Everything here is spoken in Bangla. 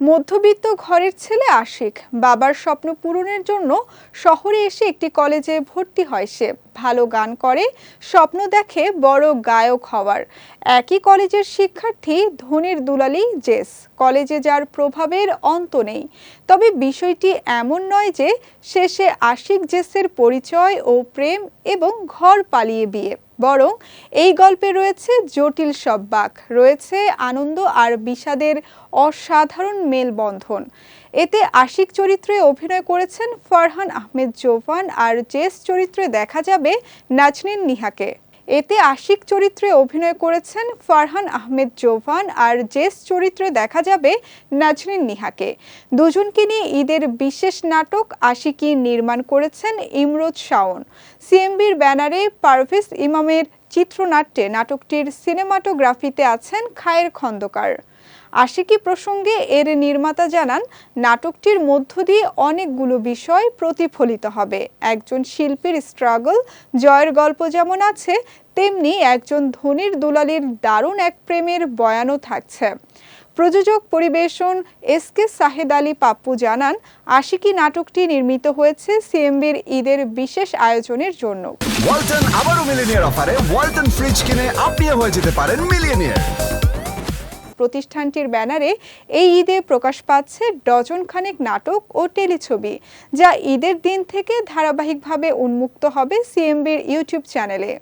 মধ্যবিত্ত ঘরের ছেলে আশিক। বাবার স্বপ্ন পূরণের জন্য শহরে এসে একটি কলেজে ভর্তি হয় সে। ভালো গান করে, স্বপ্ন দেখে বড় গায়ক হওয়ার। একই কলেজের শিক্ষার্থী ধনির দুলালি জেস। কলেজে যার প্রভাবের অন্ত নেই। তবে বিষয়টি এমন নয় যে শেষে আশিক জেসের পরিচয় ও প্রেম এবং ঘর পালিয়ে বিয়ে। বরং এই গল্পে রয়েছে জটিল সব বাক। রয়েছে আনন্দ আর বিষাদের অসাধারণ মেলবন্ধন। এতে আশিক চরিত্রে অভিনয় করেছেন ফারহান আহমেদ জোভান আর জেস চরিত্রে দেখা যাবে নাজনীন নিহাকে। এতে আশিক চরিত্রে অভিনয় করেছেন ফারহান আহমেদ জোভান আর জেস চরিত্রে দেখা যাবে নাজরিন নিহাকে। দুজনকে নিয়ে ঈদের বিশেষ নাটক আশিকি নির্মাণ করেছেন ইমরোজ শাওন। সিএমবির ব্যানারে পারভেজ ইমামের চিত্রনাট্যে নাটকটির সিনেমাটোগ্রাফিতে আছেন খায়ের খন্দকার। আশিকি প্রসঙ্গে এর নির্মাতা জানান, নাটকটির মধ্য দিয়ে অনেকগুলো বিষয় প্রতিফলিত হবে। একজন শিল্পীর স্ট্রাগল জয়ের গল্প যেমন আছে, তেমনি একজন ধনির দুলালির দারুণ এক প্রেমের বয়ানও থাকছে। প্রযোজক পরিবেশন এস কে সাহেদ আলী পাপ্পু জানান আশিকি নাটকটি নির্মিত হয়েছে সিএমবির ঈদের বিশেষ আয়োজনের জন্য। ওয়ালটন আবারও মিলিনিয়ার অফারে ওয়ালটন ফ্রিজ কিনে আপনিও হয়ে যেতে পারেন মিলিয়নিয়ার প্রতিষ্ঠানটির ব্যানারে এই ঈদে প্রকাশ পাচ্ছে ডজন খানেক নাটক ও টেলিছবি যা ঈদের দিন থেকে ধারাবাহিকভাবে উন্মুক্ত হবে সিএমবির ইউটিউব চ্যানেলে।